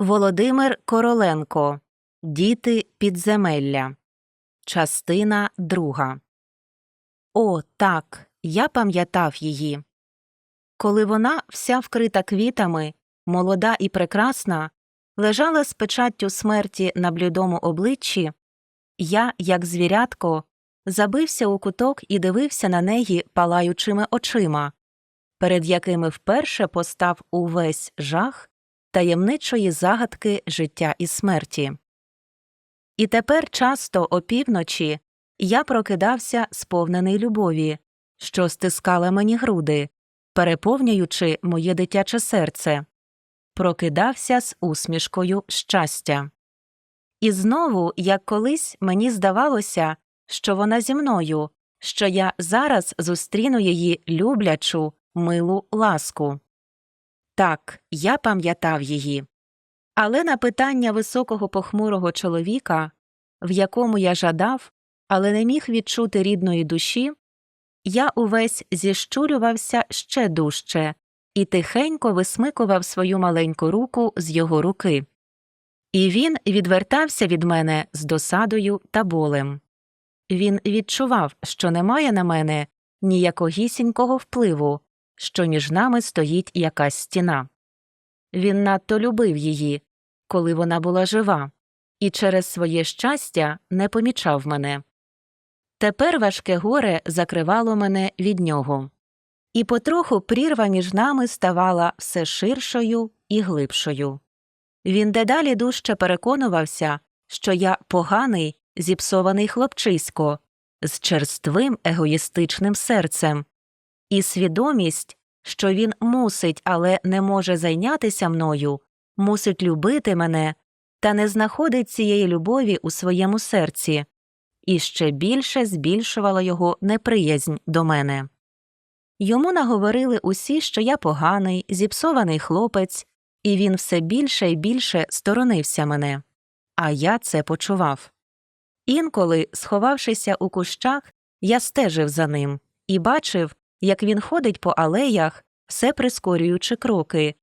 Володимир Короленко Діти підземелля. Частина друга. О, так. Я пам'ятав її. Коли вона, вся вкрита квітами, молода і прекрасна, лежала з печаттю смерті на блідому обличчі, я, як звірятко, забився у куток і дивився на неї палаючими очима, перед якими вперше постав увесь жах таємничої загадки життя і смерті. І тепер часто опівночі я прокидався сповнений любові, що стискала мені груди, переповнюючи моє дитяче серце, прокидався з усмішкою щастя. І знову, як колись, мені здавалося, що вона зі мною, що я зараз зустріну її люблячу, милу ласку. Так, я пам'ятав її. Але на питання високого похмурого чоловіка, в якому я жадав, але не міг відчути рідної душі, я увесь зіщурювався ще дужче і тихенько висмикував свою маленьку руку з його руки. І він відвертався від мене з досадою та болем. Він відчував, що немає на мене ніякогісінького впливу, що між нами стоїть якась стіна. Він надто любив її, коли вона була жива, і через своє щастя не помічав мене. Тепер важке горе закривало мене від нього, і потроху прірва між нами ставала все ширшою і глибшою. Він дедалі дужче переконувався, що я поганий, зіпсований хлопчисько з черствим егоїстичним серцем, і свідомість, що він мусить, але не може зайнятися мною, мусить любити мене та не знаходить цієї любові у своєму серці, і ще більше збільшувала його неприязнь до мене. Йому наговорили усі, що я поганий, зіпсований хлопець, і він все більше і більше сторонився мене. А я це почував. Інколи, сховавшися у кущах, я стежив за ним і бачив, як він ходить по алеях, все прискорюючи кроки,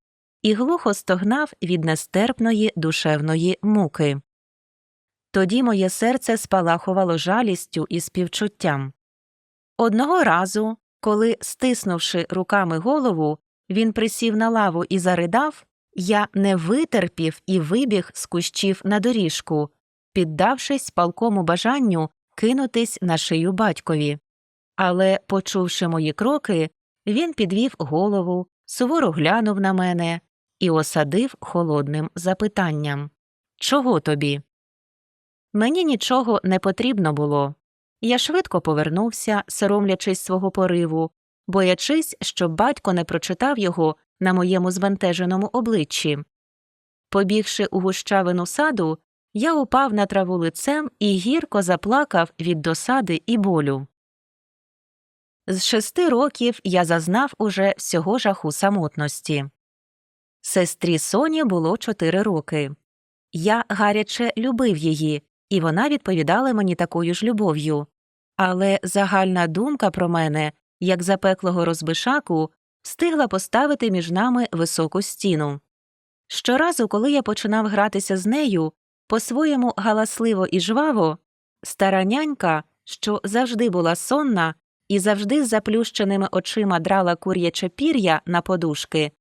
і глухо стогнав від нестерпної душевної муки. Тоді моє серце спалахувало жалістю і співчуттям. Одного разу, коли, стиснувши руками голову, він присів на лаву і заридав, я не витерпів і вибіг з кущів на доріжку, піддавшись палкому бажанню кинутись на шию батькові. Але, почувши мої кроки, він підвів голову, суворо глянув на мене і осадив холодним запитанням Чого тобі? Мені нічого не потрібно було. Я швидко повернувся, соромлячись свого пориву, боячись, щоб батько не прочитав його на моєму збентеженому обличчі. Побігши у гущавину саду, я упав на траву лицем і гірко заплакав від досади і болю. З шести років я зазнав уже всього жаху самотності. Сестрі Соні було чотири роки. Я гаряче любив її, і вона відповідала мені такою ж любов'ю. Але загальна думка про мене, як запеклого розбишаку, встигла поставити між нами високу стіну. Щоразу, коли я починав гратися з нею, по-своєму галасливо і жваво, стара нянька, що завжди була сонна і завжди з заплющеними очима драла кур'яче пір'я на подушки,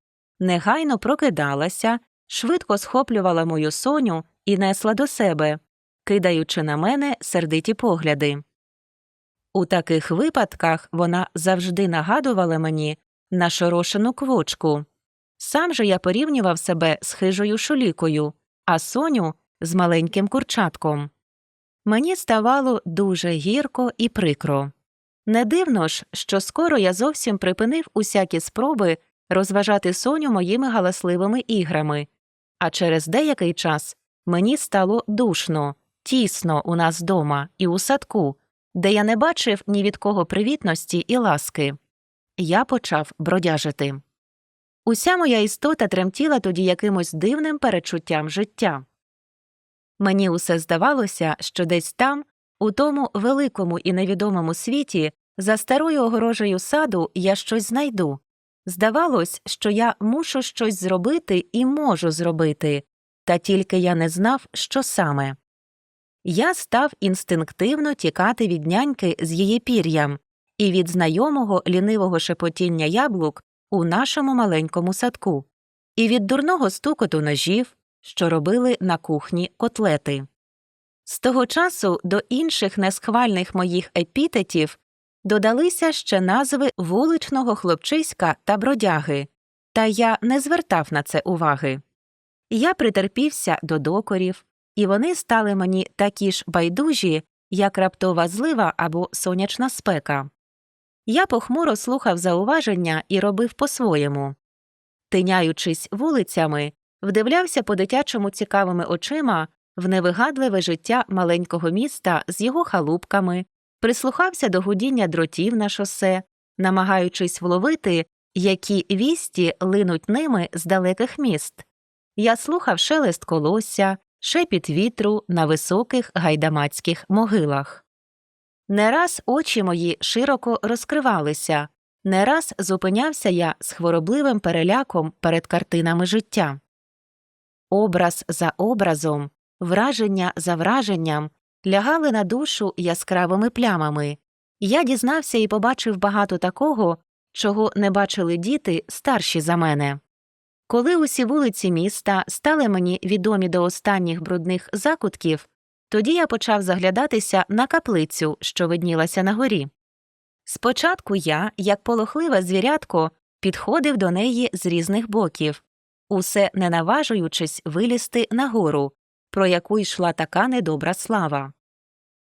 негайно прокидалася, швидко схоплювала мою соню і несла до себе, кидаючи на мене сердиті погляди. У таких випадках вона завжди нагадувала мені нашорошену квочку. Сам же я порівнював себе з хижою шулікою, а соню з маленьким курчатком. Мені ставало дуже гірко і прикро. Не дивно ж, що скоро я зовсім припинив усякі спроби розважати соню моїми галасливими іграми, а через деякий час мені стало душно, тісно у нас дома і у садку, де я не бачив ні від кого привітності і ласки. Я почав бродяжити. Уся моя істота тремтіла тоді якимось дивним перечуттям життя. Мені усе здавалося, що десь там, у тому великому і невідомому світі, за старою огорожею саду я щось знайду. Здавалось, що я мушу щось зробити і можу зробити, та тільки я не знав, що саме. Я став інстинктивно тікати від няньки з її пір'ям і від знайомого лінивого шепотіння яблук у нашому маленькому садку, і від дурного стукоту ножів, що робили на кухні котлети. З того часу до інших несхвальних моїх епітетів додалися ще назви вуличного хлопчиська та бродяги, та я не звертав на це уваги. Я притерпівся до докорів, і вони стали мені такі ж байдужі, як раптова злива або сонячна спека. Я похмуро слухав зауваження і робив по-своєму. Тиняючись вулицями, вдивлявся по дитячому цікавими очима в невигадливе життя маленького міста з його халупками, прислухався до гудіння дротів на шосе, намагаючись вловити, які вісті линуть ними з далеких міст. Я слухав шелест колосся, шепіт вітру на високих гайдамацьких могилах. Не раз очі мої широко розкривалися, не раз зупинявся я з хворобливим переляком перед картинами життя. Образ за образом, враження за враженням лягали на душу яскравими плямами. Я дізнався і побачив багато такого, чого не бачили діти старші за мене. Коли усі вулиці міста стали мені відомі до останніх брудних закутків, тоді я почав заглядатися на каплицю, що виднілася на горі. Спочатку я, як полохливе звірятко, підходив до неї з різних боків, усе не наважуючись вилізти нагору, про яку йшла така недобра слава.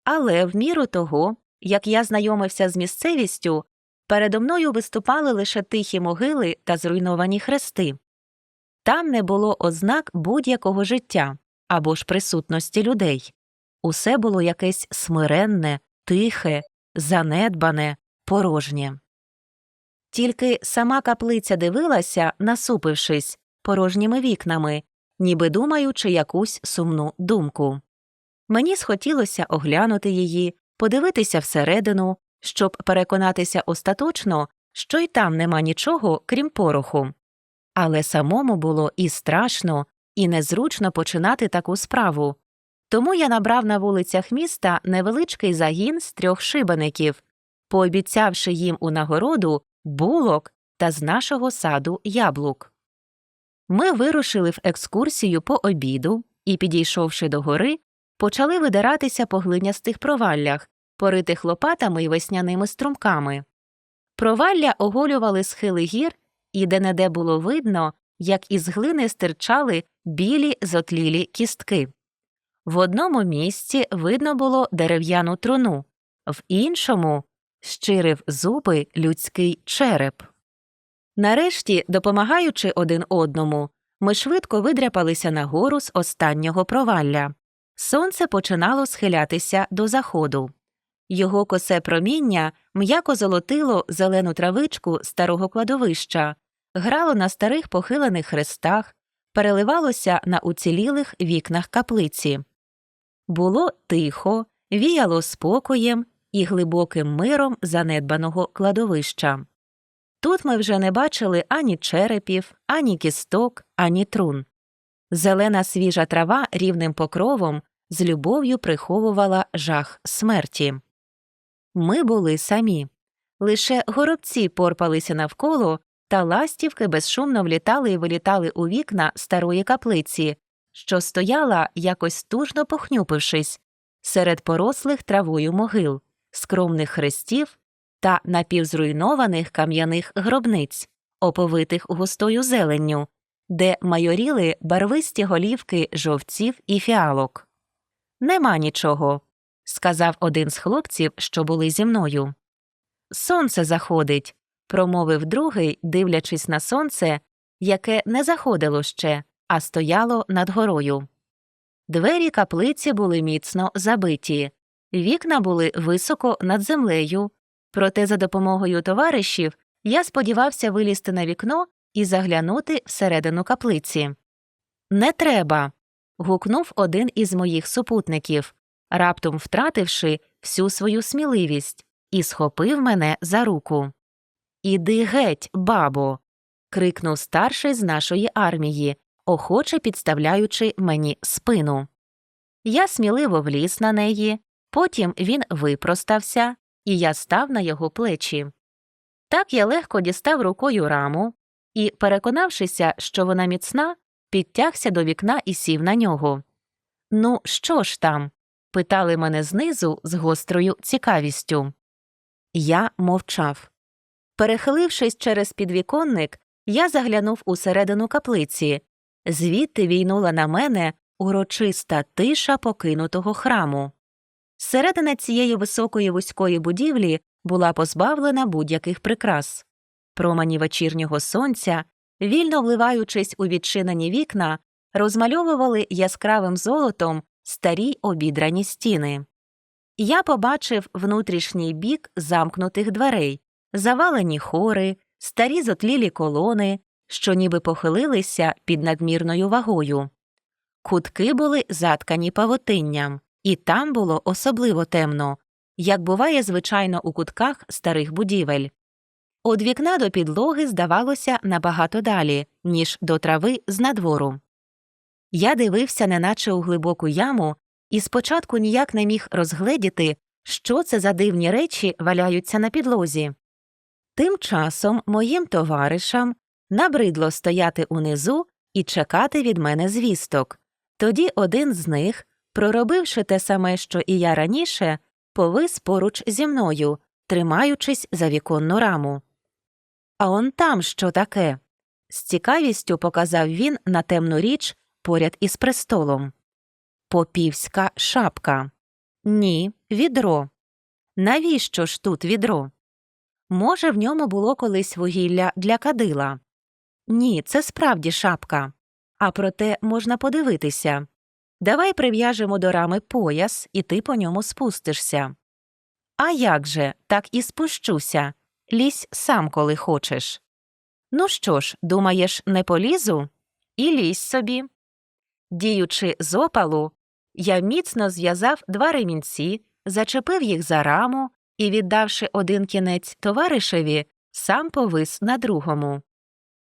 Але в міру того, як я знайомився з місцевістю, передо мною виступали лише тихі могили та зруйновані хрести. Там не було ознак будь-якого життя або ж присутності людей. Усе було якесь смиренне, тихе, занедбане, порожнє. Тільки сама каплиця дивилася, насупившись, порожніми вікнами, ніби думаючи якусь сумну думку. Мені схотілося оглянути її, подивитися всередину, щоб переконатися остаточно, що й там нема нічого, крім пороху. Але самому було і страшно, і незручно починати таку справу. Тому я набрав на вулицях міста невеличкий загін з трьох шибаників, пообіцявши їм у нагороду булок та з нашого саду яблук. Ми вирушили в екскурсію по обіду і, підійшовши до гори, почали видиратися по глинястих проваллях, поритих лопатами й весняними струмками. Провалля оголювали схили гір, і де неде було видно, як із глини стирчали білі зотлілі кістки. В одному місці видно було дерев'яну труну, в іншому щирив зуби людський череп. Нарешті, допомагаючи один одному, ми швидко видряпалися нагору з останнього провалля. Сонце починало схилятися до заходу. Його косе проміння м'яко золотило зелену травичку старого кладовища, грало на старих похилених хрестах, переливалося на уцілілих вікнах каплиці. Було тихо, віяло спокоєм і глибоким миром занедбаного кладовища. Тут ми вже не бачили ані черепів, ані кісток, ані трун. Зелена свіжа трава рівним покровом з любов'ю приховувала жах смерті. Ми були самі. Лише горобці порпалися навколо, та ластівки безшумно влітали і вилітали у вікна старої каплиці, що стояла, якось тужно похнюпившись, серед порослих травою могил, скромних хрестів та напівзруйнованих кам'яних гробниць, оповитих густою зеленню, де майоріли барвисті голівки жовців і фіалок. Нема нічого, сказав один з хлопців, що були зі мною. Сонце заходить, промовив другий, дивлячись на сонце, яке не заходило ще, а стояло над горою. Двері каплиці були міцно забиті, вікна були високо над землею, проте за допомогою товаришів я сподівався вилізти на вікно і заглянути всередину каплиці. Не треба. гукнув один із моїх супутників, раптом втративши всю свою сміливість, і схопив мене за руку. Іди геть, бабо. крикнув старший з нашої армії, охоче підставляючи мені спину. Я сміливо вліз на неї, потім він випростався, і я став на його плечі. Так я легко дістав рукою раму і, переконавшися, що вона міцна, підтягся до вікна і сів на нього. Ну, що ж там? питали мене знизу з гострою цікавістю. Я мовчав. Перехилившись через підвіконник, я заглянув усередину каплиці. Звідти війнула на мене урочиста тиша покинутого храму. Середина цієї високої вузької будівлі була позбавлена будь-яких прикрас. Промані вечірнього сонця, вільно вливаючись у відчинені вікна, розмальовували яскравим золотом старі обідрані стіни. Я побачив внутрішній бік замкнутих дверей, завалені хори, старі зотлілі колони, що ніби похилилися під надмірною вагою. Кутки були заткані павутинням, і там було особливо темно, як буває звичайно у кутках старих будівель. Од вікна до підлоги здавалося набагато далі, ніж до трави з надвору. Я дивився неначе у глибоку яму і спочатку ніяк не міг розгледіти, що це за дивні речі валяються на підлозі. Тим часом моїм товаришам набридло стояти унизу і чекати від мене звісток. Тоді один з них, проробивши те саме, що і я раніше, повис поруч зі мною, тримаючись за віконну раму. А он там що таке? з цікавістю показав він на темну річ поряд із престолом. Попівська шапка. Ні, відро. Навіщо ж тут відро? Може, в ньому було колись вугілля для кадила? Ні, це справді шапка. А проте можна подивитися. Давай прив'яжемо до рами пояс, і ти по ньому спустишся. А як же, так і спущуся. Лізь сам, коли хочеш. Ну що ж, думаєш, не полізу? І лізь собі. Діючи з опалу, я міцно зв'язав два ремінці, зачепив їх за раму і, віддавши один кінець товаришеві, сам повис на другому.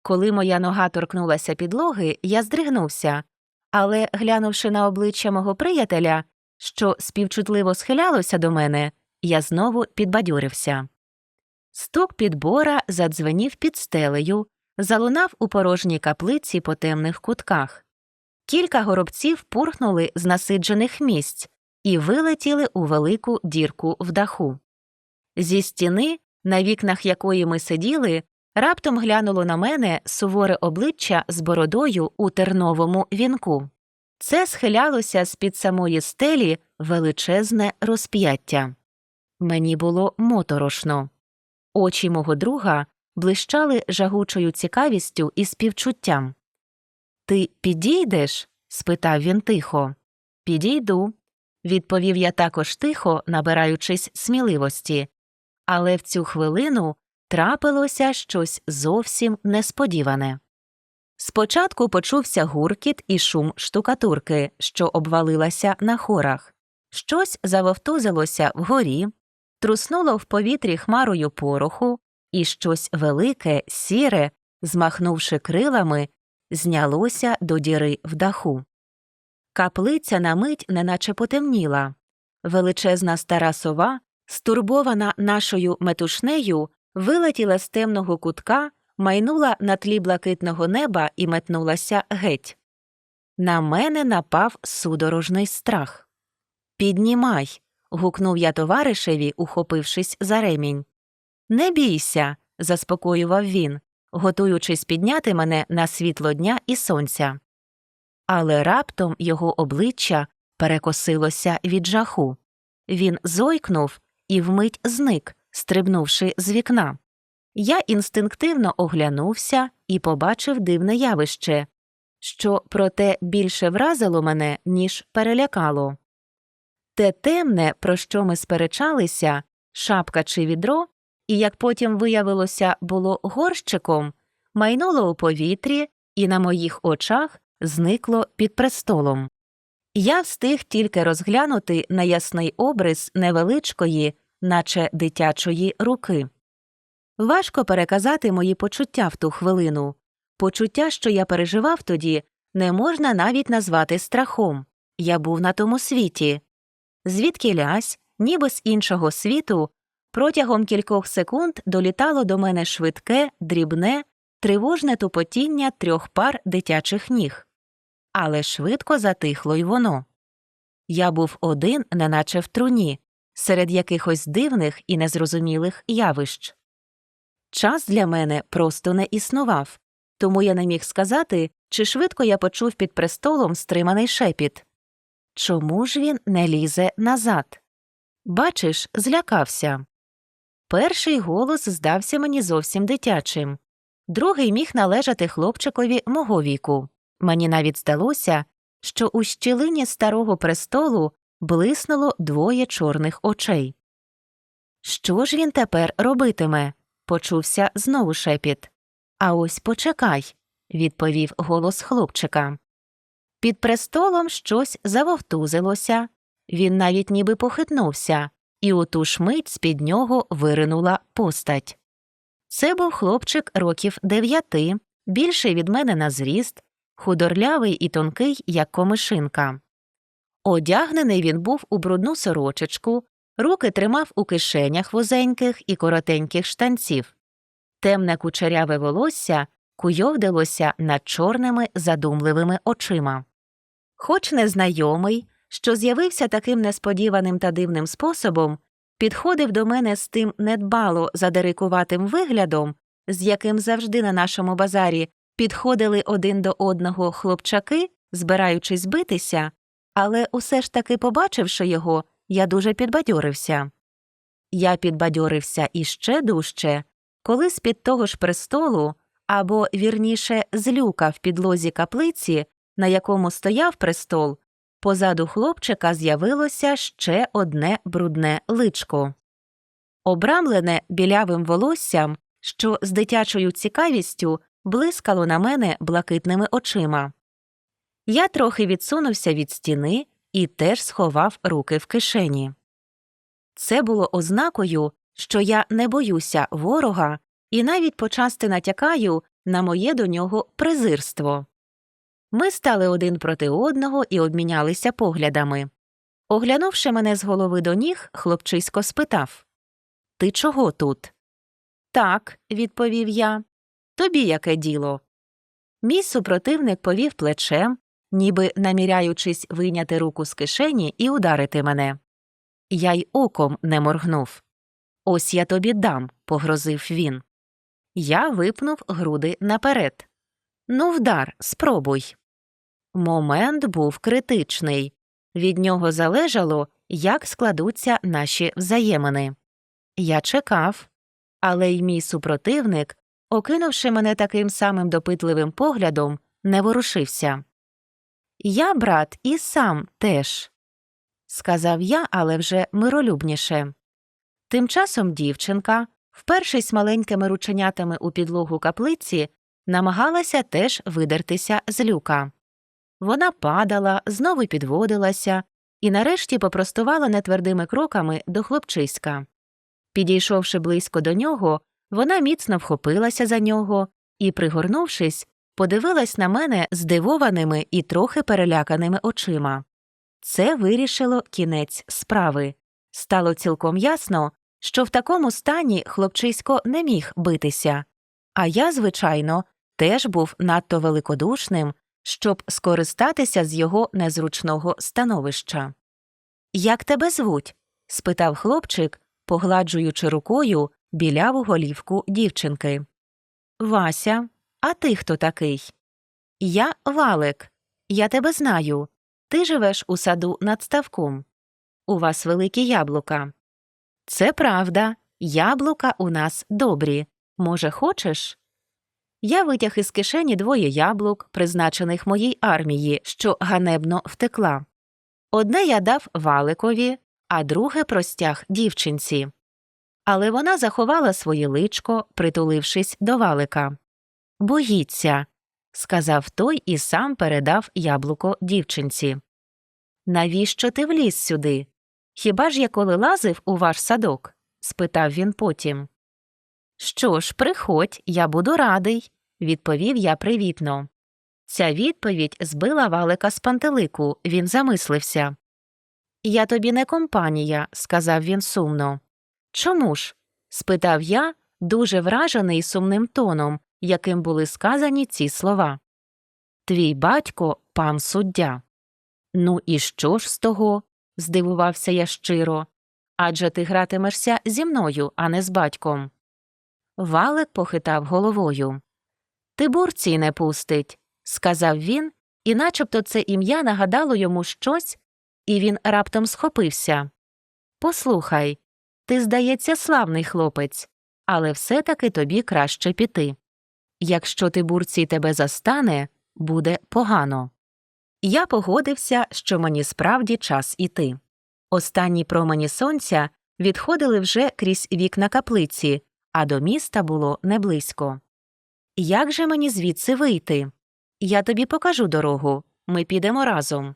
Коли моя нога торкнулася підлоги, я здригнувся, але, глянувши на обличчя мого приятеля, що співчутливо схилялося до мене, я знову підбадьорився. Стук підбора задзвенів під стелею, залунав у порожній каплиці по темних кутках. Кілька горобців пурхнули з насиджених місць і вилетіли у велику дірку в даху. Зі стіни, на вікнах якої ми сиділи, раптом глянуло на мене суворе обличчя з бородою у терновому вінку. Це схилялося з під самої стелі величезне розп'яття. Мені було моторошно. Очі мого друга блищали жагучою цікавістю і співчуттям. Ти підійдеш? спитав він тихо. Підійду, відповів я також тихо, набираючись сміливості. Але в цю хвилину трапилося щось зовсім несподіване. Спочатку почувся гуркіт і шум штукатурки, що обвалилася на хорах. Щось завовтузилося вгорі, труснуло в повітрі хмарою пороху, і щось велике, сіре, змахнувши крилами, знялося до діри в даху. Каплиця на мить неначе потемніла. Величезна стара сова, стурбована нашою метушнею, вилетіла з темного кутка, майнула на тлі блакитного неба і метнулася геть. На мене напав судорожний страх. Піднімай. гукнув я товаришеві, ухопившись за ремінь. Не бійся, заспокоював він, готуючись підняти мене на світло дня і сонця. Але раптом його обличчя перекосилося від жаху. Він зойкнув і вмить зник, стрибнувши з вікна. Я інстинктивно оглянувся і побачив дивне явище, що проте більше вразило мене, ніж перелякало. Те темне, про що ми сперечалися, шапка чи відро, і, як потім виявилося, було горщиком, майнуло у повітрі і на моїх очах зникло під престолом. Я встиг тільки розглянути на ясний обрис невеличкої, наче дитячої руки. Важко переказати мої почуття в ту хвилину. Почуття, що я переживав тоді, не можна навіть назвати страхом. Я був на тому світі. Звідки лясь, ніби з іншого світу, протягом кількох секунд долітало до мене швидке, дрібне, тривожне тупотіння трьох пар дитячих ніг. Але швидко затихло й воно. Я був один, неначе в труні, серед якихось дивних і незрозумілих явищ. Час для мене просто не існував, тому я не міг сказати, чи швидко я почув під престолом стриманий шепіт. Чому ж він не лізе назад? Бачиш, злякався. Перший голос здався мені зовсім дитячим, другий міг належати хлопчикові мого віку. Мені навіть здалося, що у щілині старого престолу блиснуло двоє чорних очей. Що ж він тепер робитиме? почувся знову шепіт. А ось почекай, відповів голос хлопчика. Під престолом щось завовтузилося, він навіть ніби похитнувся, і у ту ж мить з під нього виринула постать. Це був хлопчик років дев'яти, більший від мене на зріст, худорлявий і тонкий, як комишинка. Одягнений він був у брудну сорочечку, руки тримав у кишенях вузеньких і коротеньких штанців. Темне кучеряве волосся куйовдилося над чорними задумливими очима. Хоч незнайомий, що з'явився таким несподіваним та дивним способом, підходив до мене з тим недбало задерикуватим виглядом, з яким завжди на нашому базарі підходили один до одного хлопчаки, збираючись битися, але усе ж таки, побачивши його, я дуже підбадьорився. Я підбадьорився іще дужче, коли з під того ж престолу, або вірніше з люка в підлозі каплиці, на якому стояв престол, позаду хлопчика з'явилося ще одне брудне личко. Обрамлене білявим волоссям, що з дитячою цікавістю блискало на мене блакитними очима. Я трохи відсунувся від стіни і теж сховав руки в кишені. Це було ознакою, що я не боюся ворога і навіть почасти натякаю на моє до нього презирство. Ми стали один проти одного і обмінялися поглядами. Оглянувши мене з голови до ніг, хлопчисько спитав Ти чого тут? Так, відповів я. Тобі яке діло? Мій супротивник повів плечем, ніби наміряючись вийняти руку з кишені і ударити мене. Я й оком не моргнув. Ось я тобі дам, погрозив він. Я випнув груди наперед. Ну, вдар, спробуй. Момент був критичний. Від нього залежало, як складуться наші взаємини. Я чекав, але й мій супротивник, окинувши мене таким самим допитливим поглядом, не ворушився. Я, брат, і сам теж, сказав я, але вже миролюбніше. Тим часом дівчинка, впершись маленькими рученятами у підлогу каплиці, намагалася теж видертися з люка. Вона падала, знову підводилася і нарешті попростувала нетвердими кроками до хлопчиська. Підійшовши близько до нього, вона міцно вхопилася за нього і, пригорнувшись, подивилась на мене здивованими і трохи переляканими очима. Це вирішило кінець справи. Стало цілком ясно, що в такому стані хлопчисько не міг битися, а я, звичайно, теж був надто великодушним, щоб скористатися з його незручного становища. Як тебе звуть? спитав хлопчик, погладжуючи рукою біляву голівку дівчинки. Вася, а ти хто такий? Я Валик. Я тебе знаю. Ти живеш у саду над ставком. У вас великі яблука. Це правда. Яблука у нас добрі. Може, хочеш? Я витяг із кишені двоє яблук, призначених моїй армії, що ганебно втекла. Одне я дав валикові, а друге простяг дівчинці. Але вона заховала своє личко, притулившись до валика. Боїться, сказав той і сам передав яблуко дівчинці. Навіщо ти вліз сюди? Хіба ж я коли лазив у ваш садок? спитав він потім. Що ж, приходь, я буду радий, відповів я привітно. Ця відповідь збила валика з пантелику, він замислився. Я тобі не компанія, сказав він сумно. Чому ж? спитав я, дуже вражений сумним тоном, яким були сказані ці слова. Твій батько пан суддя. Ну і що ж з того? здивувався я щиро. Адже ти гратимешся зі мною, а не з батьком. Валик похитав головою. Тибурцій не пустить, сказав він, і начебто це ім'я нагадало йому щось, і він раптом схопився. Послухай, ти, здається, славний хлопець, але все таки тобі краще піти. Якщо Тибурцій тебе застане, буде погано. Я погодився, що мені справді час іти. Останні промені сонця відходили вже крізь вікна каплиці, а до міста було не близько. Як же мені звідси вийти? Я тобі покажу дорогу. Ми підемо разом.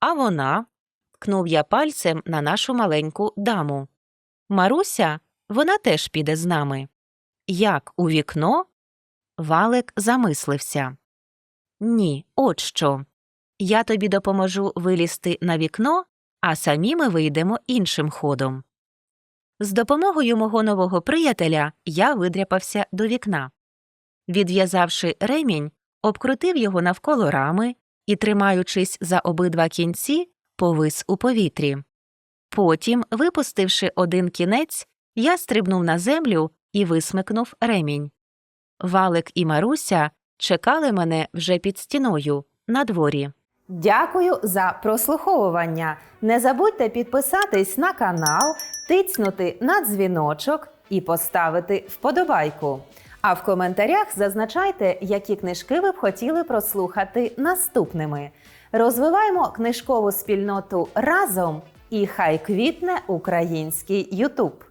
А вона. ткнув я пальцем на нашу маленьку даму. Маруся, вона теж піде з нами. Як у вікно? Валик замислився. Ні, от що. Я тобі допоможу вилізти на вікно, а самі ми вийдемо іншим ходом. З допомогою мого нового приятеля я видряпався до вікна. Відв'язавши ремінь, обкрутив його навколо рами і, тримаючись за обидва кінці, повис у повітрі. Потім, випустивши один кінець, я стрибнув на землю і висмикнув ремінь. Валик і Маруся чекали мене вже під стіною на дворі. Дякую за прослуховування. Не забудьте підписатись на канал, тицнути на дзвіночок і поставити вподобайку. А в коментарях зазначайте, які книжки ви б хотіли прослухати наступними. Розвиваємо книжкову спільноту разом і хай квітне український Ютуб.